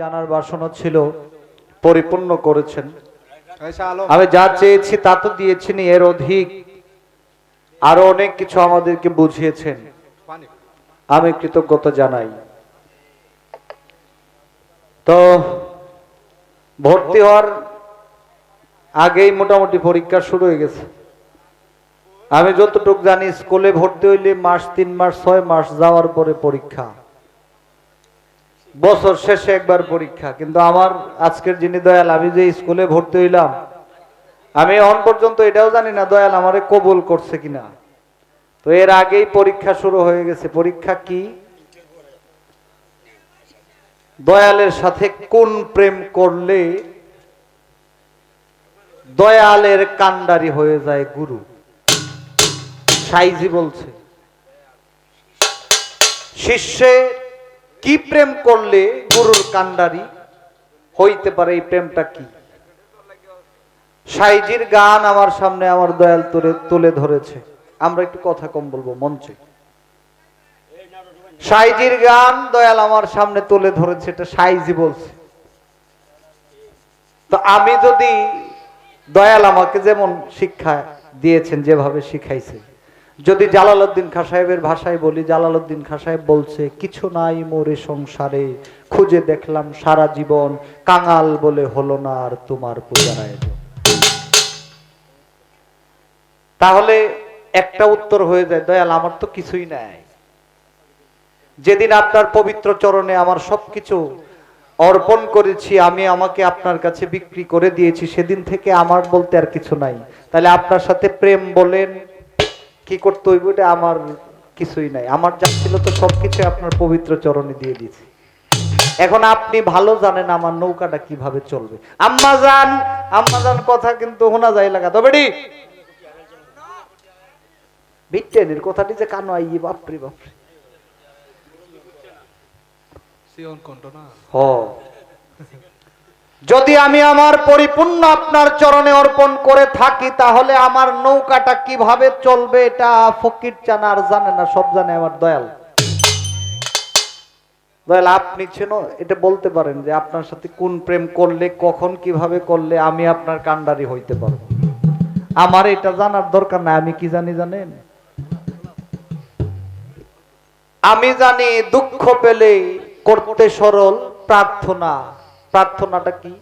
জানার বাসনা ছিল পরিপূর্ণ করেছেন। আমি যা চেয়েছি তা তো দিয়েছেন এর অধিক আরও অনেক কিছু আমাদেরকে বুঝিয়েছেন। আমি কৃতজ্ঞতা জানাই। তো ভর্তি হওয়ার আগেই মোটামুটি পরীক্ষা শুরু হয়ে গেছে। আমি যতটুকু জানি স্কুলে ভর্তি হইলে মাস তিন মাস ছয় মাস যাওয়ার পরে পরীক্ষা। বছর শেষে একবার পরীক্ষা, কিন্তু আমার আজকের যিনি দয়াল, আমি যে স্কুলে ভর্তি হইলাম, আমি অন পর্যন্ত এটাও জানি না দয়াল আমারে কবুল করছে কিনা। তো এর আগেই পরীক্ষা শুরু হয়ে গেছে। পরীক্ষা কি? দয়ালের সাথে কোন প্রেম করলে দয়ালের কান্ডারি হয়ে যায় গুরু? সাইজি বলছে। শিষ্যে কি প্রেম করলে গুরুর কান্ডারি হইতে পারে? এই প্রেমটা কি? সাইজির গান আমার সামনে আমার দয়াল তুলে তুলে ধরেছে। আমরা একটু কথা কম বলব মঞ্চে। সাইজির গান দয়াল আমার সামনে তুলে ধরেছে, এটা সাইজি বলছে। তো আমি যদি দয়াল আমাকে যেমন শিক্ষা দিয়েছেন, যেভাবে শিখাইছে যদি জালালউদ্দিন খা সাহেবের ভাষায় বলি, জালালউদ্দিন খা সাহেব বলছে, কিছু নাই মোরে সংসারে, খুঁজে দেখলাম সারা জীবন কাঙাল বলে হলো না আর তোমার পূজার আয়োজন তাহলে একটা উত্তর হয়ে যায়, দয়াল, আমার তো কিছুই নাই। যেদিন আপনার পবিত্র চরণে আমার সবকিছু অর্পণ করেছি, আমি আমাকে আপনার কাছে বিক্রি করে দিয়েছি, সেদিন থেকে আমার বলতে আর কিছু নাই। তাহলে আপনার সাথে প্রেম বলেন কি করতে হইব এটা আমার কিছুই নাই। আমার যা ছিল তো সবকিছু আপনার পবিত্র চরণে দিয়ে দিয়েছি। এখন আপনি ভালো জানেন আমার নৌকাটা কীভাবে চলবে। আম্মা যান আম্মা যান কথা কিন্তু শোনা যায় লাগা। তবে বিটেনের কথাটি যে কানো আইয়ে বাপরে বাপরে। হ। যদি আমি আমার পরিপূর্ণ আপনার চরণে অর্পণ করে থাকি, তাহলে আমার নৌকাটা কীভাবে চলবে এটা ফকির জানা জানে না, সব জানে আমার দয়াল। দয়াল, আপনি ছিল, এটা বলতে পারেন যে আপনার সাথে কোন প্রেম করলে, কখন কীভাবে করলে আমি আপনার কান্ডারি হইতে পারব? আমার এটা জানার দরকার নাই, আমি কি জানি জানেন? আমি জানি দুঃখ পেলে করতে সরল প্রার্থনা। প্রার্থনাটা কি?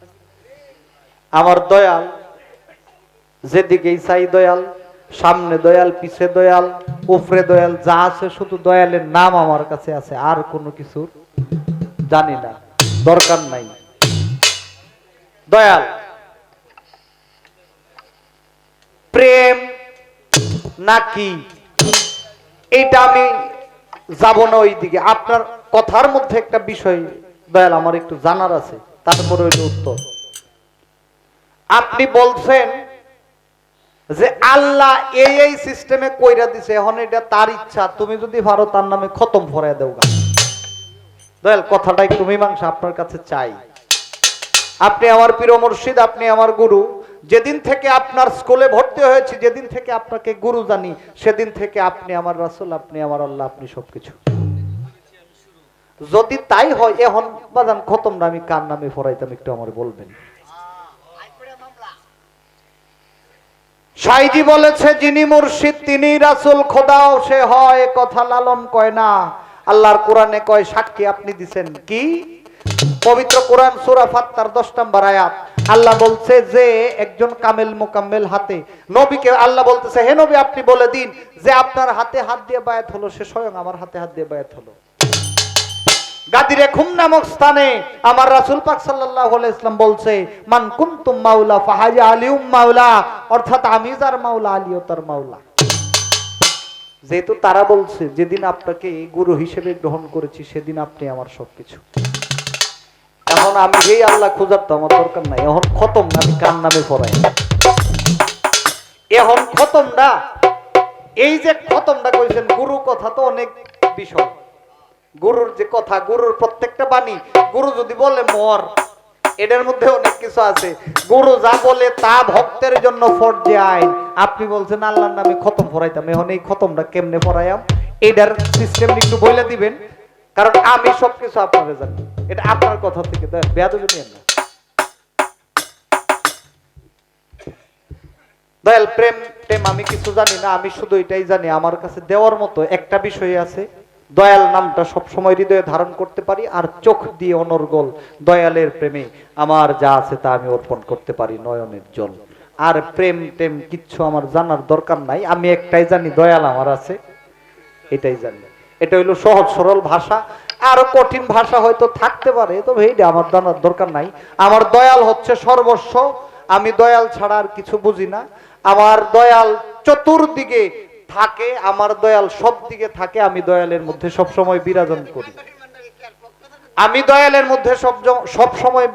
আমার দয়াল যেদিকেই চাই দয়াল, সামনে দয়াল, পিছে দয়াল, উপরে দয়াল, যা আছে শুধু দয়ালের নাম আমার কাছে আছে, আর কোনো কিছু জানি না, দরকার নাই। দয়াল, প্রেম নাকি এটা আমি যাব না ওই দিকে আপনার কথার মধ্যে একটা বিষয় দয়াল, আমার একটু জানার আছে। তারপরে হইল উত্তর। আপনি বলছেন যে আল্লাহ এই এই সিস্টেমে কইরা দিছে, এখন এটা তার ইচ্ছা, তুমি যদি পারো তার নামে খতম ভরাই দেও দয়াল, কথাটা একটু মীমাংসা আপনার কাছে চাই। আপনি আমার প্রিয় মুর্শিদ, আপনি আমার গুরু, যেদিন থেকে আপনার স্কুলে ভর্তি হয়েছি, যেদিন থেকে আপনাকে গুরু জানি, সেদিন থেকে আপনি আমার রাসুল, আপনি আমার আল্লাহ, আপনি সবকিছু। যদি তাই হয়, এখন বাজান খতম না, আমি কার নামে ফরাইতাম একটু আমার বলবেন। সাইজি বলেছে, যিনি মুর্শিদ, তিনি রাসূল, খোদাও সে হয়, কথা লালন কয় না। আল্লাহর কোরআনে কয় সাক্ষী আপনি দিছেন কি? পবিত্র কোরআন সূরা ফাত্তার 10 নম্বর আয়াত। আল্লাহ বলছে যে, একজন কামেল মোকাম্মেল হাতে। নবীকে আল্লাহ বলতেছে, হে নবী, আপনি বলে দিন যে, আপনার হাতে হাত দিয়ে বায়াত হলো, সে স্বয়ং আমার হাতে হাত দিয়ে বায়াত হলো। গাদিরে খুম নামক স্থানে আমার রাসূল পাক আলাইহি ইসলাম বলছে, মান কুনতুম মাওলা ফাহাজা আলিউম মাওলা। অর্থাৎ আমি যার মাওলা, আলিও তার মাওলা। যেহেতু তারা বলছে, যেদিন আপনাকে গুরু হিসেবে গ্রহণ করেছি, সেদিন আপনি আমার সবকিছু। এখন আমি যেই আল্লাহ, খোঁজার তো আমার দরকার নাই। এখন খতম না আমি কার নামে পড়াই? এখন খতম না এই যে খতমটা কইছেন, গুরু কথা তো অনেক বিষয়। গুরুর যে কথা, গুরুর প্রত্যেকটা বাণী, গুরু যদি বলে মর এটার মধ্যে অনেক কিছু আছে। গুরু যা বলে তা ভক্তের জন্য ফরজে আইন। আপনি বলছেন, আল্লাহর নামে খতম পড়াইতাম এখন এই খতমটা কেমনে পড়াইয়াম এটার সিস্টেম একটু বলে দিবেন, কারণ আমি সবকিছু আপনারা জানি। এটা আপনার কথা থেকে বেয়াদবি নিয়েন না। দয়াল, প্রেম টেম আমি কিছু জানি না, আমি শুধু এটাই জানি, আমার কাছে দেওয়ার মতো একটা বিষয় আছে। দয়াল নামটা সব সময় হৃদয়ে ধারণ করতে পারি, আর চোখ দিয়ে অনর্গল দয়ালের প্রেমে আমার যা আছে তা আমি অর্পণ করতে পারি নয়নের জল। আর প্রেম টেম কিচ্ছু আমার জানার দরকার নাই, আমি একটাই জানি দয়াল আমার আছে, এটাই জানি। এটা হইল সহজ সরল ভাষা, আরও কঠিন ভাষা হয়তো থাকতে পারে, তবে এইটা আমার জানার দরকার নাই। আমার দয়াল হচ্ছে সর্বস্ব, আমি দয়াল ছাড়া আর কিছু বুঝি না। আমার দয়াল চতুর্দিকে থাকে, আমার দয়াল সব দিকে থাকে, আমি দয়ালের মধ্যে সব সময় বিরাজন করি। আমি দয়ালের মধ্যে সব সব সময়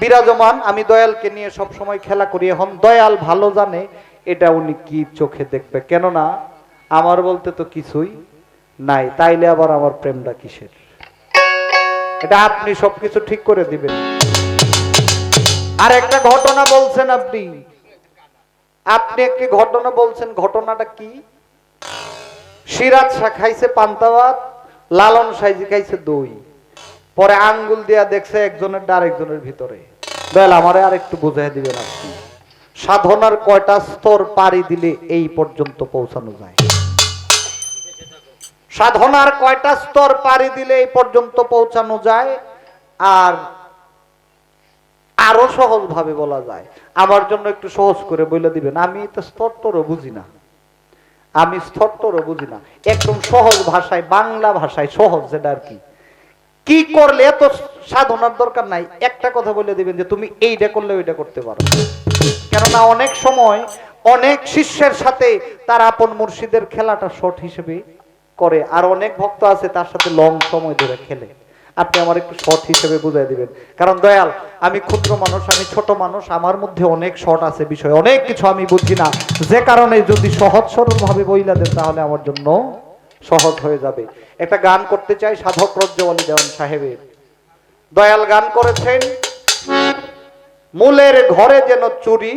বিরাজমান, আমি দয়ালকে নিয়ে সব সময় খেলা করি। এখন দয়াল ভালো জানে, এটা উনি কি চোখে দেখবে? কেননা, আমার বলতে তো কিছুই নাই, তাইলে আবার আমার প্রেমটা কিসের? এটা আপনি সবকিছু ঠিক করে দিবেন। আর একটা ঘটনা বলছেন আপনি। আপনি একটি ঘটনা বলছেন, ঘটনাটা কি? সিরাজ শাহ খাইছে পান্তাবাদ, লালন সাইজি খাইছে দই। পরে আঙ্গুল দিয়া দেখছে একজনের আর একজনের ভিতরে। বেল, আমারে আর একটু বুঝাই দিবেন আপনি সাধনার কয়টা স্তর পাড়ি দিলে এই পর্যন্ত পৌঁছানো যায়? সাধনার কয়টা স্তর পাড়ি দিলে এই পর্যন্ত পৌঁছানো যায়? আর আরও সহজ ভাবে বলা যায়। আমার জন্য একটু সহজ করে বলে দিবেন। আমি তো স্তরটরও বুঝি না। আমি স্তরটরও বুঝি না। একদম সহজ ভাষায়, বাংলা ভাষায় সহজ যেটা আর কি। কি করলে এত সাধনার দরকার নাই? একটা কথা বলে দিবেন যে তুমি এইটা করলে ওইটা করতে পারো। কেননা অনেক সময় অনেক শিষ্যের সাথে তার আপন মুর্শিদের খেলাটা শর্ট হিসেবে করে, আর অনেক ভক্ত আছে তার সাথে লং সময় ধরে খেলে। আপনি আমার একটু শর্ট হিসেবে বুঝাই দিবেন। কারণ দয়াল, আমি ক্ষুদ্র মানুষ, আমি ছোট মানুষ, আমার মধ্যে অনেক শর্ট আছে বিষয়, অনেক কিছু আমি বুঝি না। যে কারণে যদি সহজ সরল ভাবে বইলা দেন, তাহলে আমার জন্য সহজ হয়ে যাবে। একটা গান করতে চাই সাধক রজ্জওয়ালি দেওয়ান সাহেবের। দয়াল গান করেছেন, মূলের ঘরে যেন চুরি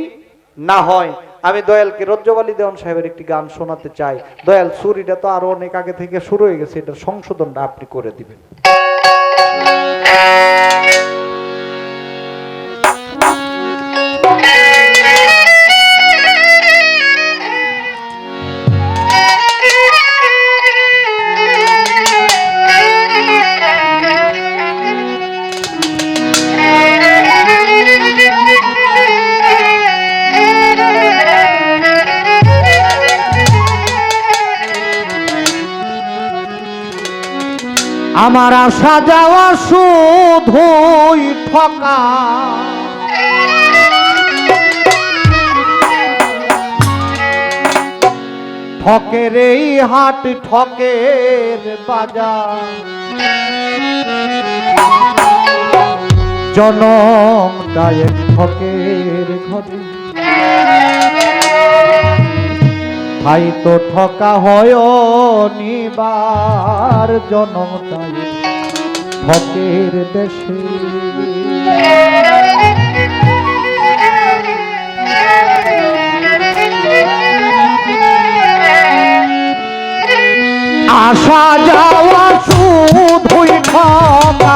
না হয়। আমি দয়ালকে রজ্জবালি দেওয়ান সাহেবের একটি গান শোনাতে চাই। দয়াল, চুরিটা তো আরও অনেক আগে থেকে শুরু হয়ে গেছে, এটার সংশোধনটা আপনি করে দিবেন। আমার আসা যাওয়া শুধুই ঠকা ঠকের এই হাট ঠকের বাজার। জনম দায়ের ঠকের ঘরে। ভাই তো ঠকা হয় নিবার দায়ের ঠকের দেশে। আসা যাওয়া শুধুই ঠকা।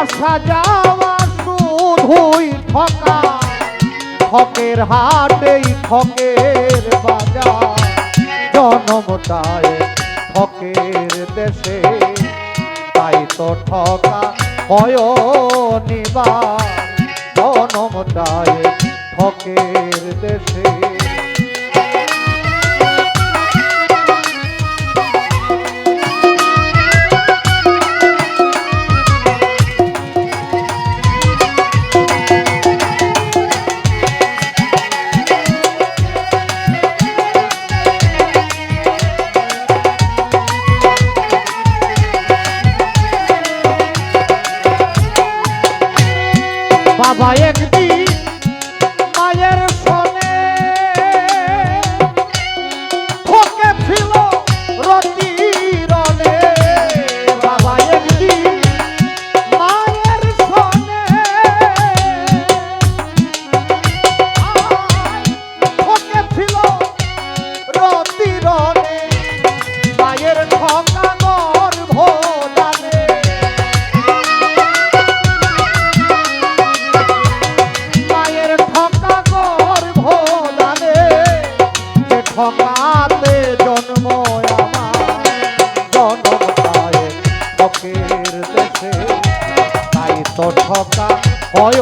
আসা যাওয়া ঠকের হাটেই ঠকের বাজার। জনমতায় ঠকের দেশে তাই তো ঠকা হয় নিবার জনমতায় ঠকের ক্ষমাতে জন্ম আমার জন্ম তাই তো ঠকা হয়